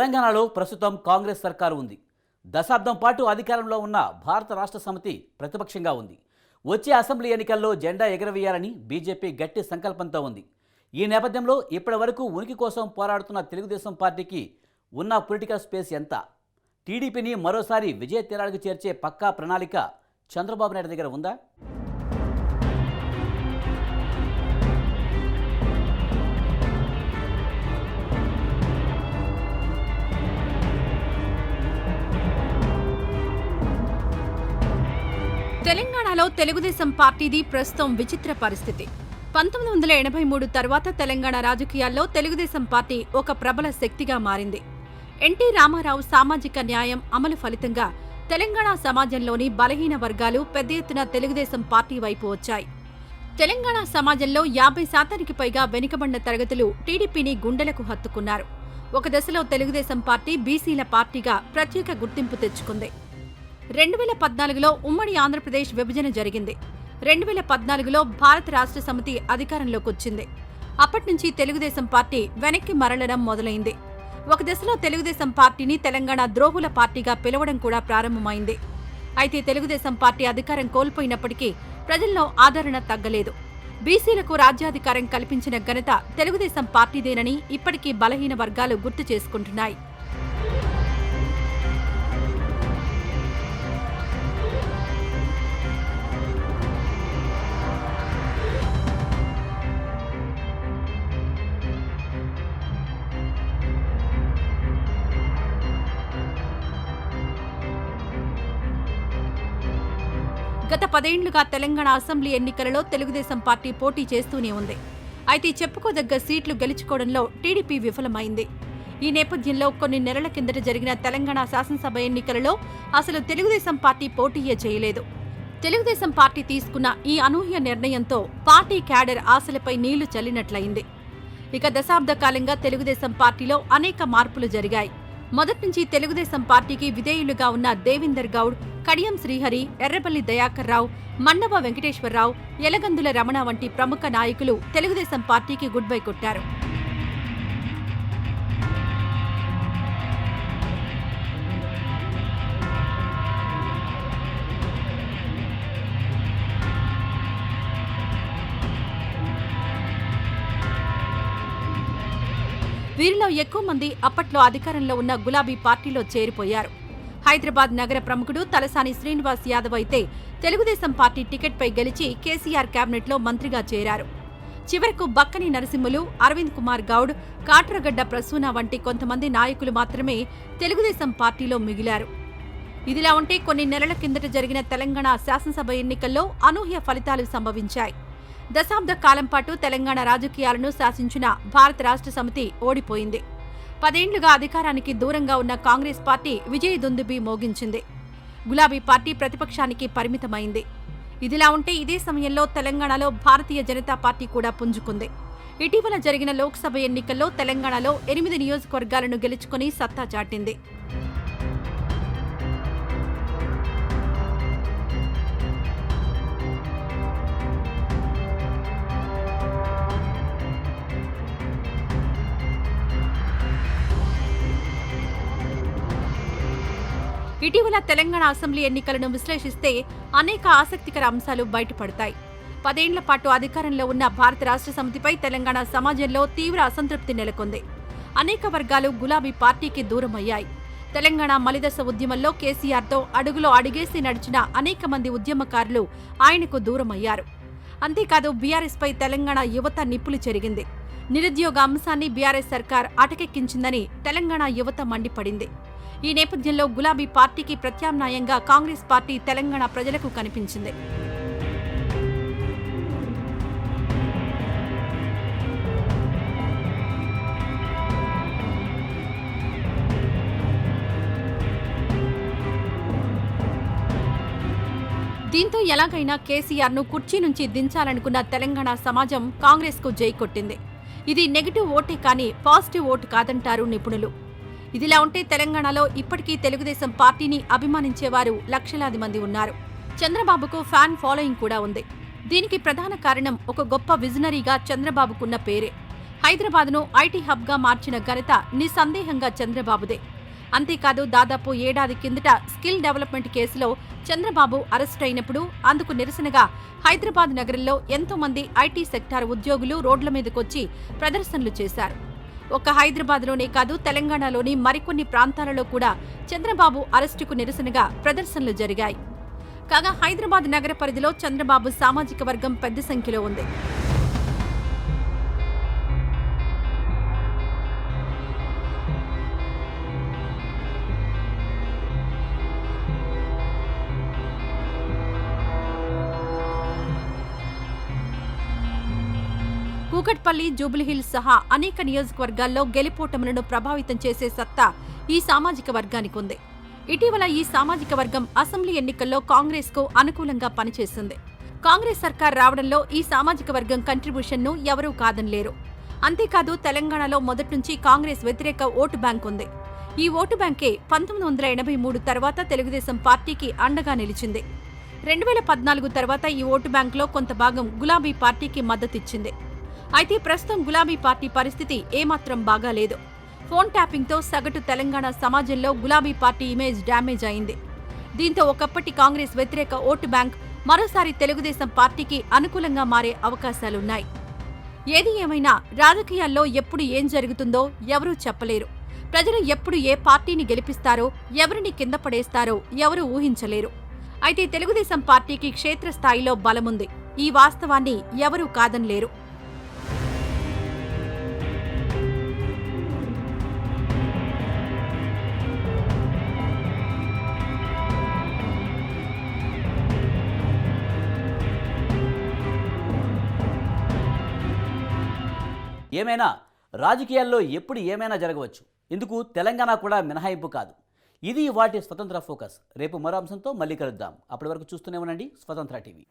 తెలంగాణలో ప్రస్తుతం కాంగ్రెస్ సర్కారు ఉంది. దశాబ్దం పాటు అధికారంలో ఉన్న భారత రాష్ట్ర సమితి ప్రతిపక్షంగా ఉంది. వచ్చే అసెంబ్లీ ఎన్నికల్లో జెండా ఎగరవేయాలని బీజేపీ గట్టి సంకల్పంతో ఉంది. ఈ నేపథ్యంలో ఇప్పటి వరకు ఉనికి కోసం పోరాడుతున్న తెలుగుదేశం పార్టీకి ఉన్న పొలిటికల్ స్పేస్ ఎంత? టీడీపీని మరోసారి విజయ తీరాలకు చేర్చే పక్కా ప్రణాళిక చంద్రబాబు నాయుడు దగ్గర ఉందా? తెలంగాణలో తెలుగుదేశం పార్టీది ప్రస్తుతం విచిత్ర పరిస్థితి. పంతొమ్మిది వందల ఎనభై మూడు తర్వాత తెలంగాణ రాజకీయాల్లో తెలుగుదేశం పార్టీ ఒక ప్రబల శక్తిగా మారింది. ఎన్టీ రామారావు సామాజిక న్యాయం అమలు ఫలితంగా తెలంగాణ సమాజంలోని బలహీన వర్గాలు పెద్ద ఎత్తున తెలుగుదేశం పార్టీ వైపు వచ్చాయి. తెలంగాణ సమాజంలో యాభై శాతానికి పైగా వెనుకబడిన తరగతులు టీడీపీని గుండెలకు హత్తుకున్నారు. ఒక దశలో తెలుగుదేశం పార్టీ బీసీల పార్టీగా ప్రత్యేక గుర్తింపు తెచ్చుకుంది. రెండు వేల పద్నాలుగులో ఉమ్మడి ఆంధ్రప్రదేశ్ విభజన జరిగింది. రెండు వేల పద్నాలుగులో భారత రాష్ట్ర సమితి అధికారంలోకి వచ్చింది. అప్పటి నుంచి తెలుగుదేశం పార్టీ వెనక్కి మరలడం మొదలైంది. ఒక దశలో తెలుగుదేశం పార్టీని తెలంగాణ ద్రోహుల పార్టీగా పిలవడం కూడా ప్రారంభమైంది. అయితే తెలుగుదేశం పార్టీ అధికారం కోల్పోయినప్పటికీ ప్రజల్లో ఆదరణ తగ్గలేదు. బీసీలకు రాజ్యాధికారం కల్పించిన ఘనత తెలుగుదేశం పార్టీదేనని ఇప్పటికీ బలహీన వర్గాలు గుర్తు చేసుకుంటున్నాయి. గత పదేండ్లుగా తెలంగాణ అసెంబ్లీ ఎన్నికలలో తెలుగుదేశం పార్టీ పోటీ చేస్తూనే ఉంది. అయితే చెప్పుకోదగ్గ సీట్లు గెలుచుకోవడంలో టీడీపీ విఫలమైంది. ఈ నేపథ్యంలో కొన్ని నెలల కిందట జరిగిన తెలంగాణ శాసనసభ ఎన్నికలలో అసలు తెలుగుదేశం పార్టీ పోటీయే చేయలేదు. తెలుగుదేశం పార్టీ తీసుకున్న ఈ అనూహ్య నిర్ణయంతో పార్టీ క్యాడర్ ఆశలపై నీళ్ళు చల్లినట్లయింది. ఇక దశాబ్ద కాలంగా తెలుగుదేశం పార్టీలో అనేక మార్పులు జరిగాయి. మొదటి నుంచి తెలుగుదేశం పార్టీకి విధేయులుగా ఉన్న దేవిందర్ గౌడ్ కడియం శ్రీహరి ఎర్రబల్లి దయాకర్ రావు మన్నవ వెంకటేశ్వరరావు ఎలగందుల రమణ వంటి ప్రముఖ నాయకులు తెలుగుదేశం పార్టీకి గుడ్ బై కొట్టారు. వీరిలో ఎక్కువ మంది అప్పట్లో అధికారంలో ఉన్న గులాబీ పార్టీలో చేరిపోయారు. హైదరాబాద్ నగర ప్రముఖుడు తలసాని శ్రీనివాస్ యాదవ్ అయితే తెలుగుదేశం పార్టీ టికెట్పై గెలిచి కేసీఆర్ కేబినెట్లో మంత్రిగా చేరారు. చివరకు బక్కని నరసింహులు అరవింద్ కుమార్ గౌడ్ కాట్రగడ్డ ప్రసూన వంటి కొంతమంది నాయకులు మాత్రమే తెలుగుదేశం పార్టీలో మిగిలారు. ఇదిలా ఉంటే కొన్ని నెలల కిందట జరిగిన తెలంగాణ శాసనసభ ఎన్నికల్లో అనూహ్య ఫలితాలు సంభవించాయి. దశాబ్ద కాలం పాటు తెలంగాణ రాజకీయాలను శాసించిన భారత రాష్ట్ర సమితి ఓడిపోయింది. పదేండ్లుగా అధికారానికి దూరంగా ఉన్న కాంగ్రెస్ పార్టీ విజయ దుందుబి మోగించింది. గులాబీ పార్టీ ప్రతిపక్షానికి పరిమితమైంది. ఇదిలా ఉంటే ఇదే సమయంలో తెలంగాణలో భారతీయ జనతా పార్టీ కూడా పుంజుకుంది. ఇటీవల జరిగిన లోక్సభ ఎన్నికల్లో తెలంగాణలో ఎనిమిది నియోజకవర్గాలను గెలుచుకుని సత్తా చాటింది. ఇటీవల తెలంగాణ అసెంబ్లీ ఎన్నికలను విశ్లేషిస్తే అనేక ఆసక్తికర అంశాలు బయటపడతాయి. పదేండ్ల పాటు అధికారంలో ఉన్న భారత రాష్ట్ర సమితిపై తెలంగాణ సమాజంలో తీవ్ర అసంతృప్తి నెలకొంది. అనేక వర్గాలు గులాబీ పార్టీకి దూరమయ్యాయి. తెలంగాణ మలిదశ ఉద్యమంలో కేసీఆర్తో అడుగులో అడిగేసి నడిచిన అనేక మంది ఉద్యమకారులు ఆయనకు దూరమయ్యారు. అంతేకాదు బీఆర్ఎస్పై తెలంగాణ యువత నిప్పులు చెరిగింది. నిరుద్యోగ అంశాన్ని బీఆర్ఎస్ సర్కార్ అటకెక్కించిందని తెలంగాణ యువత మండిపడింది. ఈ నేపథ్యంలో గులాబీ పార్టీకి ప్రత్యామ్నాయంగా కాంగ్రెస్ పార్టీ తెలంగాణ ప్రజలకు కనిపించింది. దీంతో ఎలాగైనా కేసీఆర్ను కుర్చీ నుంచి దించాలనుకున్న తెలంగాణ సమాజం కాంగ్రెస్కు జై కొట్టింది ఇది నెగిటివ్ ఓటే కానీ పాజిటివ్ ఓటు కాదంటారు నిపుణులు. ఇదిలా ఉంటే తెలంగాణలో ఇప్పటికీ తెలుగుదేశం పార్టీని అభిమానించేవారు లక్షలాది మంది ఉన్నారు. చంద్రబాబుకు ఫ్యాన్ ఫాలోయింగ్ కూడా ఉంది. దీనికి ప్రధాన కారణం ఒక గొప్ప విజనరీగా చంద్రబాబుకున్న పేరే. హైదరాబాద్ను ఐటీ హబ్గా మార్చిన ఘనత నిస్సందేహంగా చంద్రబాబుదే. అంతేకాదు దాదాపు ఏడాది కిందట స్కిల్ డెవలప్మెంట్ కేసులో చంద్రబాబు అరెస్ట్ అయినప్పుడు అందుకు నిరసనగా హైదరాబాద్ నగరంలో ఎంతో మంది ఐటీ సెక్టార్ ఉద్యోగులు రోడ్ల మీదకొచ్చి ప్రదర్శనలు చేశారు. ఒక్క హైదరాబాద్లోనే కాదు తెలంగాణలోని మరికొన్ని ప్రాంతాలలో కూడా చంద్రబాబు అరెస్టుకు నిరసనగా ప్రదర్శనలు జరిగాయి. కాగా హైదరాబాద్ నగర పరిధిలో చంద్రబాబు సామాజిక వర్గం పెద్ద సంఖ్యలో ఉంది. కూకట్పల్లి జూబ్లీహిల్స్ సహా అనేక నియోజకవర్గాల్లో గెలుపోటములను ప్రభావితం చేసే సత్తా ఈ సామాజిక వర్గానికి ఉంది. ఇటీవల ఈ సామాజిక వర్గం అసెంబ్లీ ఎన్నికల్లో కాంగ్రెస్కు అనుకూలంగా పనిచేసింది. కాంగ్రెస్ సర్కార్ రావడంలో ఈ సామాజిక వర్గం కంట్రిబ్యూషన్ను ఎవరూ కాదనలేరు. అంతేకాదు తెలంగాణలో మొదటి నుంచి కాంగ్రెస్ వ్యతిరేక ఓటు బ్యాంక్ ఉంది. ఈ ఓటు బ్యాంకే పంతొమ్మిది వందల ఎనభై మూడు తర్వాత తెలుగుదేశం పార్టీకి అండగా నిలిచింది. రెండు వేల పద్నాలుగు తర్వాత ఈ ఓటు బ్యాంకులో కొంత భాగం గులాబీ పార్టీకి మద్దతిచ్చింది. అయితే ప్రస్తుతం గులాబీ పార్టీ పరిస్థితి ఏమాత్రం బాగాలేదు. ఫోన్ ట్యాపింగ్తో సగటు తెలంగాణ సమాజంలో గులాబీ పార్టీ ఇమేజ్ డ్యామేజ్ అయింది. దీంతో ఒకప్పటి కాంగ్రెస్ వ్యతిరేక ఓటు బ్యాంక్ మరోసారి తెలుగుదేశం పార్టీకి అనుకూలంగా మారే అవకాశాలున్నాయి. ఏది ఏమైనా రాజకీయాల్లో ఎప్పుడు ఏం జరుగుతుందో ఎవరూ చెప్పలేరు. ప్రజలు ఎప్పుడు ఏ పార్టీని గెలిపిస్తారో ఎవరిని కింద పడేస్తారో ఎవరూ ఊహించలేరు. అయితే తెలుగుదేశం పార్టీకి క్షేత్రస్థాయిలో బలముంది. ఈ వాస్తవాన్ని ఎవరూ కాదనలేరు. ఏమైనా రాజకీయాల్లో ఎప్పుడు ఏమైనా జరగవచ్చు. ఇందుకు తెలంగాణ కూడా మినహాయింపు కాదు. ఇది వాటి స్వతంత్ర ఫోకస్. రేపు మరో అంశంతో మళ్ళీ కలుద్దాం. అప్పటి వరకు చూస్తూనే ఉండండి స్వతంత్ర టీవీ.